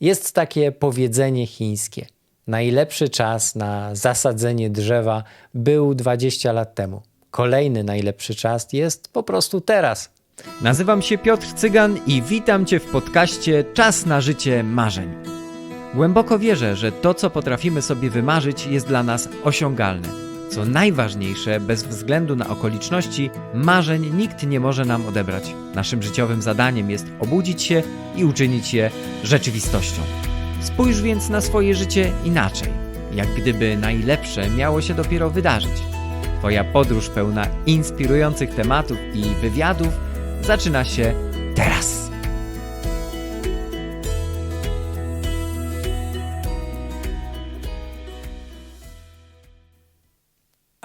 Jest takie powiedzenie chińskie. Najlepszy czas na zasadzenie drzewa był 20 lat temu. Kolejny najlepszy czas jest po prostu teraz. Nazywam się Piotr Cygan i witam Cię w podcaście Czas na życie marzeń. Głęboko wierzę, że to, co potrafimy sobie wymarzyć, jest dla nas osiągalne. Co najważniejsze, bez względu na okoliczności, marzeń nikt nie może nam odebrać. Naszym życiowym zadaniem jest obudzić się i uczynić je rzeczywistością. Spójrz więc na swoje życie inaczej, jak gdyby najlepsze miało się dopiero wydarzyć. Twoja podróż pełna inspirujących tematów i wywiadów zaczyna się teraz.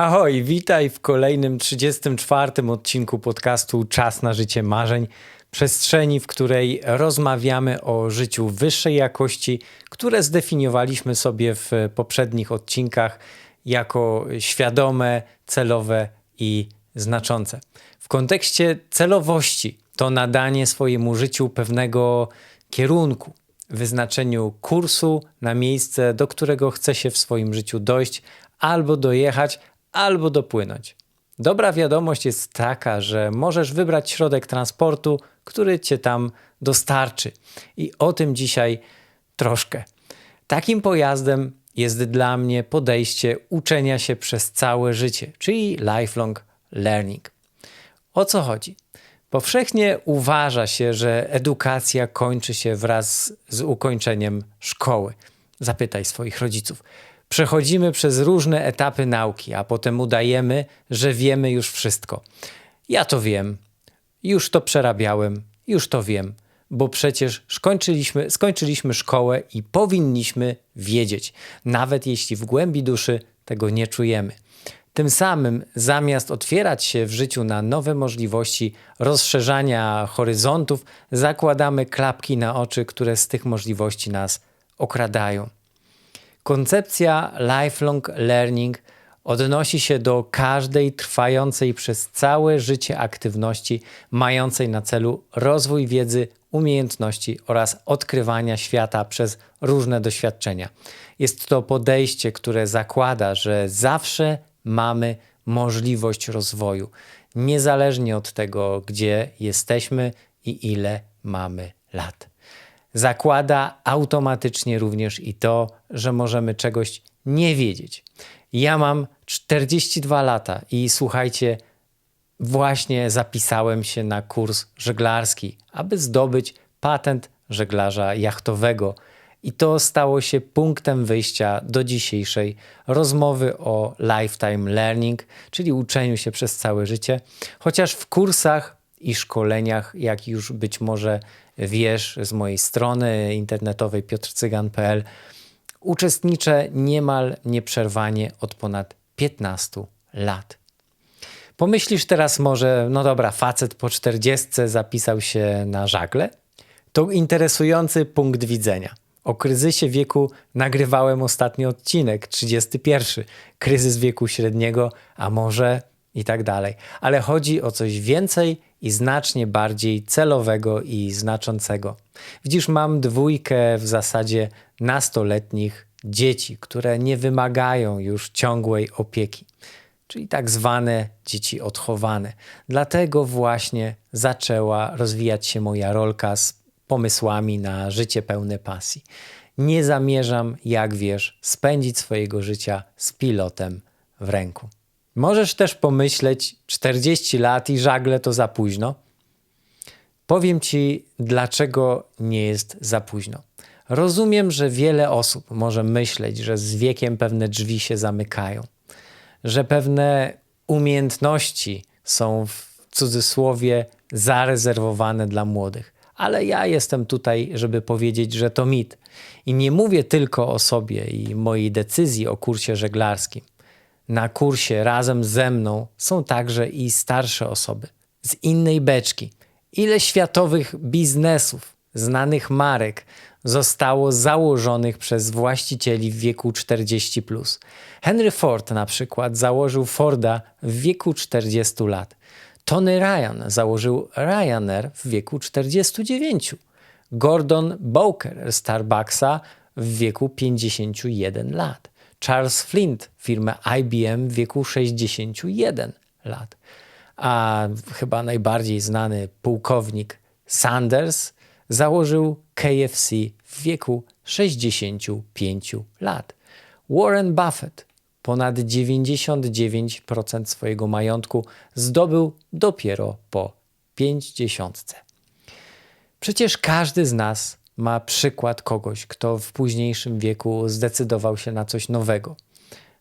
Ahoj, witaj w kolejnym 34. odcinku podcastu Czas na życie marzeń. Przestrzeni, w której rozmawiamy o życiu wyższej jakości, które zdefiniowaliśmy sobie w poprzednich odcinkach jako świadome, celowe i znaczące. W kontekście celowości to nadanie swojemu życiu pewnego kierunku, wyznaczeniu kursu na miejsce, do którego chce się w swoim życiu dojść, albo dojechać, albo dopłynąć. Dobra wiadomość jest taka, że możesz wybrać środek transportu, który cię tam dostarczy. I o tym dzisiaj troszkę. Takim pojazdem jest dla mnie podejście uczenia się przez całe życie, czyli lifelong learning. O co chodzi? Powszechnie uważa się, że edukacja kończy się wraz z ukończeniem szkoły. Zapytaj swoich rodziców. Przechodzimy przez różne etapy nauki, a potem udajemy, że wiemy już wszystko. Ja to wiem, już to przerabiałem, już to wiem, bo przecież skończyliśmy, skończyliśmy szkołę i powinniśmy wiedzieć, nawet jeśli w głębi duszy tego nie czujemy. Tym samym, zamiast otwierać się w życiu na nowe możliwości rozszerzania horyzontów, zakładamy klapki na oczy, które z tych możliwości nas okradają. Koncepcja lifelong learning odnosi się do każdej trwającej przez całe życie aktywności mającej na celu rozwój wiedzy, umiejętności oraz odkrywania świata przez różne doświadczenia. Jest to podejście, które zakłada, że zawsze mamy możliwość rozwoju, niezależnie od tego, gdzie jesteśmy i ile mamy lat. Zakłada automatycznie również i to, że możemy czegoś nie wiedzieć. Ja mam 42 lata i słuchajcie, właśnie zapisałem się na kurs żeglarski, aby zdobyć patent żeglarza jachtowego. I to stało się punktem wyjścia do dzisiejszej rozmowy o lifetime learning, czyli uczeniu się przez całe życie. Chociaż w kursach i szkoleniach, jak już być może wiesz z mojej strony internetowej piotrcygan.pl, uczestniczę niemal nieprzerwanie od ponad 15 lat. Pomyślisz teraz może, no dobra, facet po 40 zapisał się na żagle? To interesujący punkt widzenia. O kryzysie wieku nagrywałem ostatni odcinek, 31. Kryzys wieku średniego, a może i tak dalej. Ale chodzi o coś więcej i znacznie bardziej celowego i znaczącego. Widzisz, mam dwójkę w zasadzie nastoletnich dzieci, które nie wymagają już ciągłej opieki, czyli tak zwane dzieci odchowane. Dlatego właśnie zaczęła rozwijać się moja rolka z pomysłami na życie pełne pasji. Nie zamierzam, jak wiesz, spędzić swojego życia z pilotem w ręku. Możesz też pomyśleć 40 lat i żagle to za późno. Powiem ci, dlaczego nie jest za późno. Rozumiem, że wiele osób może myśleć, że z wiekiem pewne drzwi się zamykają, że pewne umiejętności są w cudzysłowie zarezerwowane dla młodych. Ale ja jestem tutaj, żeby powiedzieć, że to mit. I nie mówię tylko o sobie i mojej decyzji o kursie żeglarskim na kursie razem ze mną są także i starsze osoby z innej beczki. Ile światowych biznesów, znanych marek zostało założonych przez właścicieli w wieku 40. Plus. Henry Ford na przykład założył Forda w wieku 40 lat. Tony Ryan założył Ryanair w wieku 49. Gordon Bowker Starbucksa w wieku 51 lat. Charles Flint firmę IBM w wieku 61 lat. A chyba najbardziej znany pułkownik Sanders założył KFC w wieku 65 lat. Warren Buffett ponad 99% swojego majątku zdobył dopiero po 50. Przecież każdy z nas ma przykład kogoś, kto w późniejszym wieku zdecydował się na coś nowego.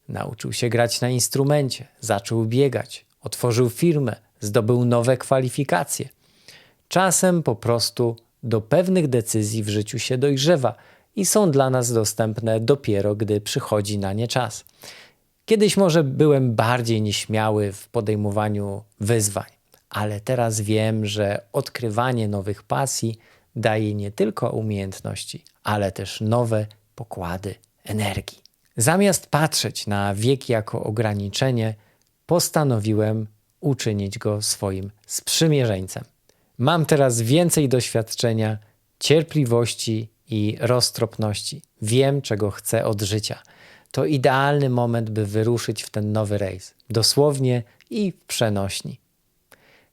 Nauczył się grać na instrumencie, zaczął biegać, otworzył firmę, zdobył nowe kwalifikacje. Czasem po prostu do pewnych decyzji w życiu się dojrzewa i są dla nas dostępne dopiero, gdy przychodzi na nie czas. Kiedyś może byłem bardziej nieśmiały w podejmowaniu wyzwań, ale teraz wiem, że odkrywanie nowych pasji daje nie tylko umiejętności, ale też nowe pokłady energii. Zamiast patrzeć na wiek jako ograniczenie, postanowiłem uczynić go swoim sprzymierzeńcem. Mam teraz więcej doświadczenia, cierpliwości i roztropności. Wiem, czego chcę od życia. To idealny moment, by wyruszyć w ten nowy rejs, dosłownie i w przenośni.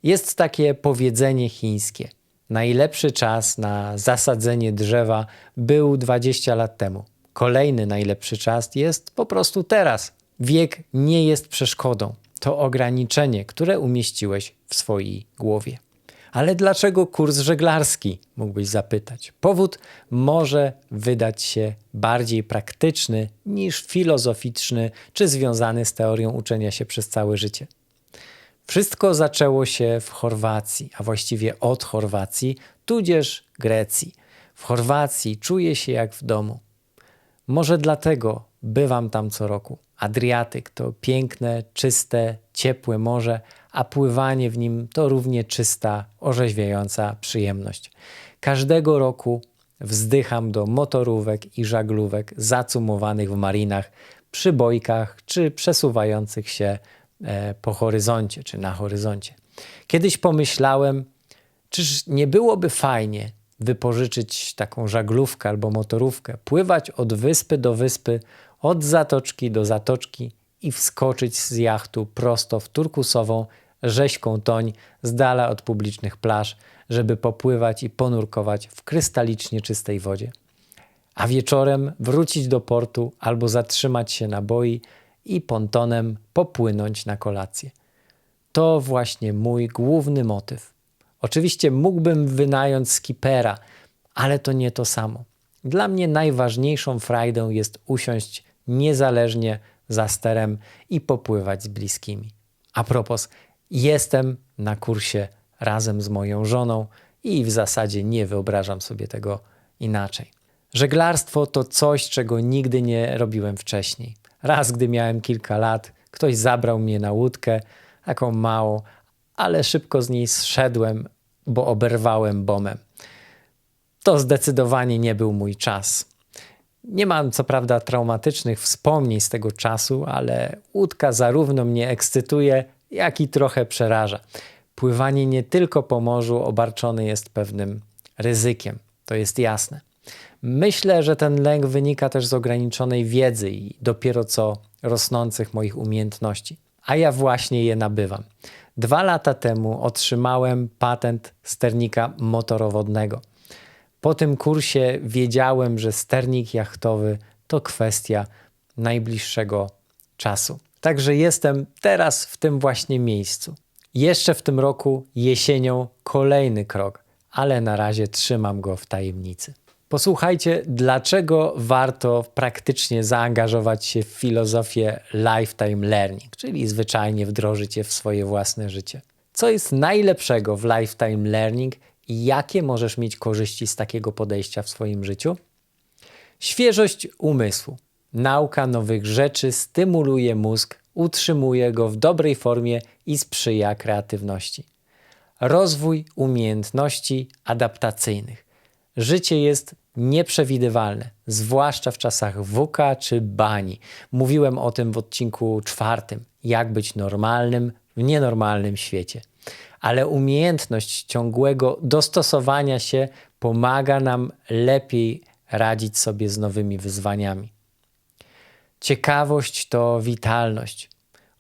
Jest takie powiedzenie chińskie. Najlepszy czas na zasadzenie drzewa był 20 lat temu. Kolejny najlepszy czas jest po prostu teraz. Wiek nie jest przeszkodą. To ograniczenie, które umieściłeś w swojej głowie. Ale dlaczego kurs żeglarski? Mógłbyś zapytać. Powód może wydać się bardziej praktyczny niż filozoficzny czy związany z teorią uczenia się przez całe życie. Wszystko zaczęło się w Chorwacji, a właściwie od Chorwacji, tudzież Grecji. W Chorwacji czuję się jak w domu. Może dlatego bywam tam co roku. Adriatyk to piękne, czyste, ciepłe morze, a pływanie w nim to równie czysta, orzeźwiająca przyjemność. Każdego roku wzdycham do motorówek i żaglówek zacumowanych w marinach, przy bojkach czy przesuwających się po horyzoncie czy na horyzoncie. Kiedyś pomyślałem, czyż nie byłoby fajnie wypożyczyć taką żaglówkę albo motorówkę, pływać od wyspy do wyspy, od zatoczki do zatoczki i wskoczyć z jachtu prosto w turkusową, rzeźką toń z dala od publicznych plaż, żeby popływać i ponurkować w krystalicznie czystej wodzie. A wieczorem wrócić do portu albo zatrzymać się na boi i pontonem popłynąć na kolację. To właśnie mój główny motyw. Oczywiście mógłbym wynająć skipera, ale to nie to samo. Dla mnie najważniejszą frajdą jest usiąść niezależnie za sterem i popływać z bliskimi. A propos, jestem na kursie razem z moją żoną i w zasadzie nie wyobrażam sobie tego inaczej. Żeglarstwo to coś, czego nigdy nie robiłem wcześniej. Raz, gdy miałem kilka lat, ktoś zabrał mnie na łódkę, taką małą, ale szybko z niej zszedłem, bo oberwałem bomem. To zdecydowanie nie był mój czas. Nie mam co prawda traumatycznych wspomnień z tego czasu, ale łódka zarówno mnie ekscytuje, jak i trochę przeraża. Pływanie nie tylko po morzu obarczone jest pewnym ryzykiem, to jest jasne. Myślę, że ten lęk wynika też z ograniczonej wiedzy i dopiero co rosnących moich umiejętności, a ja właśnie je nabywam. Dwa lata temu otrzymałem patent sternika motorowodnego. Po tym kursie wiedziałem, że sternik jachtowy to kwestia najbliższego czasu. Także jestem teraz w tym właśnie miejscu. Jeszcze w tym roku, jesienią, kolejny krok, ale na razie trzymam go w tajemnicy. Posłuchajcie, dlaczego warto praktycznie zaangażować się w filozofię lifetime learning, czyli zwyczajnie wdrożyć je w swoje własne życie. Co jest najlepszego w lifetime learning i jakie możesz mieć korzyści z takiego podejścia w swoim życiu? Świeżość umysłu. Nauka nowych rzeczy stymuluje mózg, utrzymuje go w dobrej formie i sprzyja kreatywności. Rozwój umiejętności adaptacyjnych. Życie jest nieprzewidywalne, zwłaszcza w czasach WK czy bani. Mówiłem o tym w odcinku czwartym. Jak być normalnym w nienormalnym świecie. Ale umiejętność ciągłego dostosowania się pomaga nam lepiej radzić sobie z nowymi wyzwaniami. Ciekawość to witalność,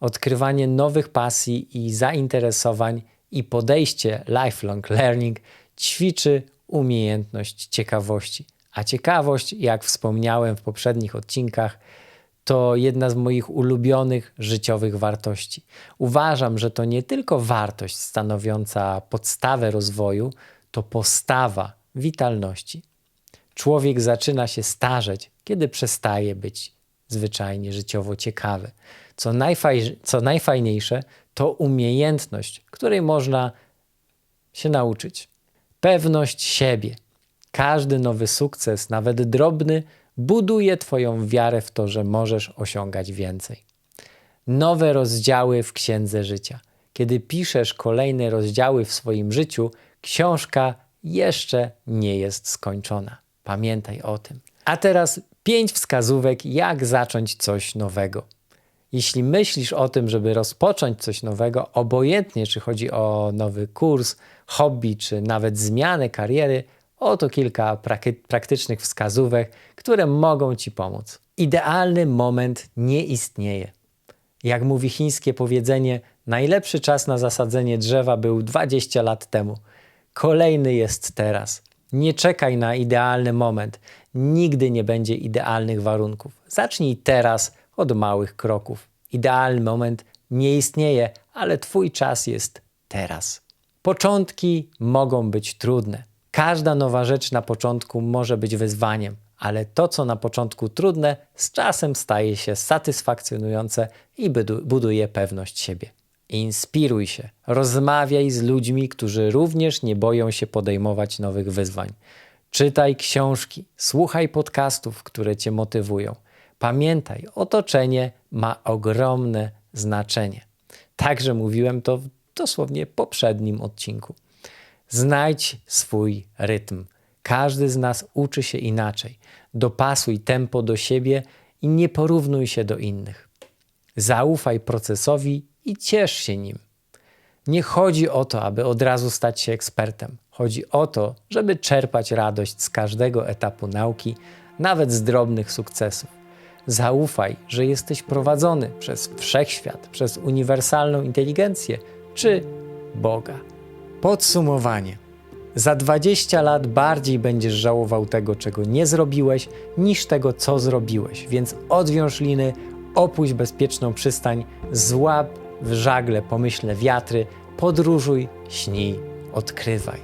odkrywanie nowych pasji i zainteresowań i podejście lifelong learning ćwiczy umiejętność ciekawości. A ciekawość, jak wspomniałem w poprzednich odcinkach, to jedna z moich ulubionych życiowych wartości. Uważam, że to nie tylko wartość stanowiąca podstawę rozwoju, to postawa witalności. Człowiek zaczyna się starzeć, kiedy przestaje być zwyczajnie życiowo ciekawy. Co, najfaj, co najfajniejsze, to umiejętność, której można się nauczyć. Pewność siebie. Każdy nowy sukces, nawet drobny, buduje Twoją wiarę w to, że możesz osiągać więcej. Nowe rozdziały w księdze życia. Kiedy piszesz kolejne rozdziały w swoim życiu, książka jeszcze nie jest skończona. Pamiętaj o tym. A teraz pięć wskazówek, jak zacząć coś nowego. Jeśli myślisz o tym, żeby rozpocząć coś nowego, obojętnie czy chodzi o nowy kurs, hobby, czy nawet zmianę kariery, oto kilka praktycznych wskazówek, które mogą Ci pomóc. Idealny moment nie istnieje. Jak mówi chińskie powiedzenie, najlepszy czas na zasadzenie drzewa był 20 lat temu. Kolejny jest teraz. Nie czekaj na idealny moment. Nigdy nie będzie idealnych warunków. Zacznij teraz od małych kroków. Idealny moment nie istnieje, ale Twój czas jest teraz. Początki mogą być trudne. Każda nowa rzecz na początku może być wyzwaniem, ale to, co na początku trudne, z czasem staje się satysfakcjonujące i budu- buduje pewność siebie. Inspiruj się, rozmawiaj z ludźmi, którzy również nie boją się podejmować nowych wyzwań. Czytaj książki, słuchaj podcastów, które cię motywują. Pamiętaj, otoczenie ma ogromne znaczenie. Także mówiłem to w dosłownie poprzednim odcinku. Znajdź swój rytm. Każdy z nas uczy się inaczej. Dopasuj tempo do siebie i nie porównuj się do innych. Zaufaj procesowi i ciesz się nim. Nie chodzi o to, aby od razu stać się ekspertem. Chodzi o to, żeby czerpać radość z każdego etapu nauki, nawet z drobnych sukcesów. Zaufaj, że jesteś prowadzony przez wszechświat, przez uniwersalną inteligencję czy Boga. Podsumowanie. Za 20 lat bardziej będziesz żałował tego, czego nie zrobiłeś, niż tego, co zrobiłeś. Więc odwiąż liny, opuść bezpieczną przystań, złap w żagle pomyślne wiatry, podróżuj, śnij, odkrywaj.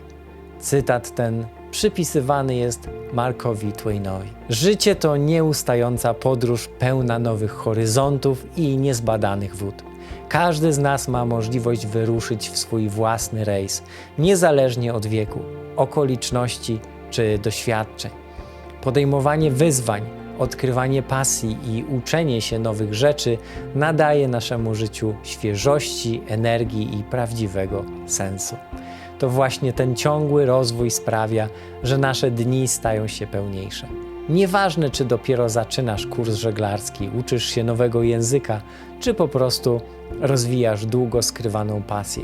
Cytat ten przypisywany jest Markowi Twainowi. Życie to nieustająca podróż pełna nowych horyzontów i niezbadanych wód. Każdy z nas ma możliwość wyruszyć w swój własny rejs, niezależnie od wieku, okoliczności czy doświadczeń. Podejmowanie wyzwań, odkrywanie pasji i uczenie się nowych rzeczy nadaje naszemu życiu świeżości, energii i prawdziwego sensu. To właśnie ten ciągły rozwój sprawia, że nasze dni stają się pełniejsze. Nieważne, czy dopiero zaczynasz kurs żeglarski, uczysz się nowego języka, czy po prostu rozwijasz długo skrywaną pasję.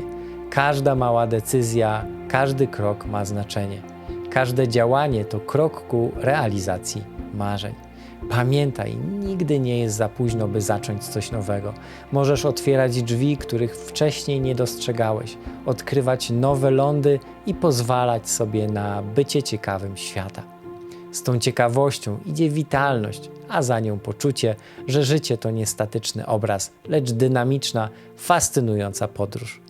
Każda mała decyzja, każdy krok ma znaczenie. Każde działanie to krok ku realizacji marzeń. Pamiętaj, nigdy nie jest za późno, by zacząć coś nowego. Możesz otwierać drzwi, których wcześniej nie dostrzegałeś, odkrywać nowe lądy i pozwalać sobie na bycie ciekawym świata. Z tą ciekawością idzie witalność, a za nią poczucie, że życie to nie statyczny obraz, lecz dynamiczna, fascynująca podróż.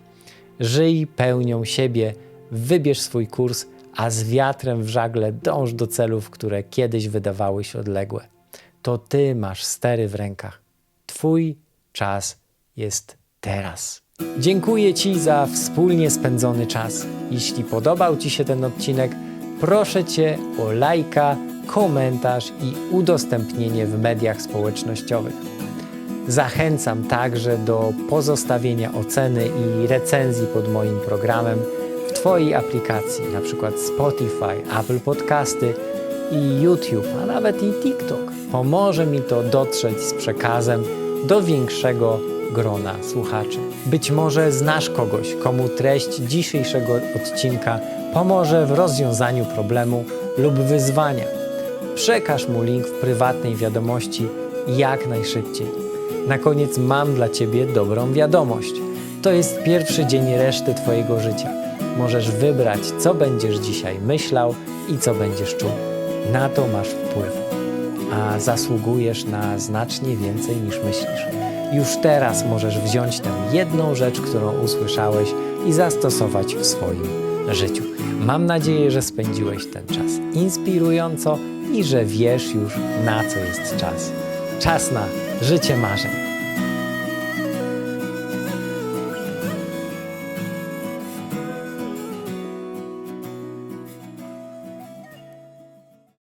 Żyj pełnią siebie, wybierz swój kurs, a z wiatrem w żagle dąż do celów, które kiedyś wydawały się odległe. To ty masz stery w rękach. Twój czas jest teraz. Dziękuję Ci za wspólnie spędzony czas. Jeśli podobał Ci się ten odcinek, proszę Cię o lajka, komentarz i udostępnienie w mediach społecznościowych. Zachęcam także do pozostawienia oceny i recenzji pod moim programem w Twojej aplikacji, np. Spotify, Apple Podcasty i YouTube, a nawet i TikTok. Pomoże mi to dotrzeć z przekazem do większego grona słuchaczy. Być może znasz kogoś, komu treść dzisiejszego odcinka pomoże w rozwiązaniu problemu lub wyzwania. Przekaż mu link w prywatnej wiadomości jak najszybciej. Na koniec mam dla Ciebie dobrą wiadomość. To jest pierwszy dzień reszty Twojego życia. Możesz wybrać, co będziesz dzisiaj myślał i co będziesz czuł. Na to masz wpływ, a zasługujesz na znacznie więcej niż myślisz. Już teraz możesz wziąć tę jedną rzecz, którą usłyszałeś i zastosować w swoim życiu. Mam nadzieję, że spędziłeś ten czas inspirująco i że wiesz już, na co jest czas. Czas na życie marzeń.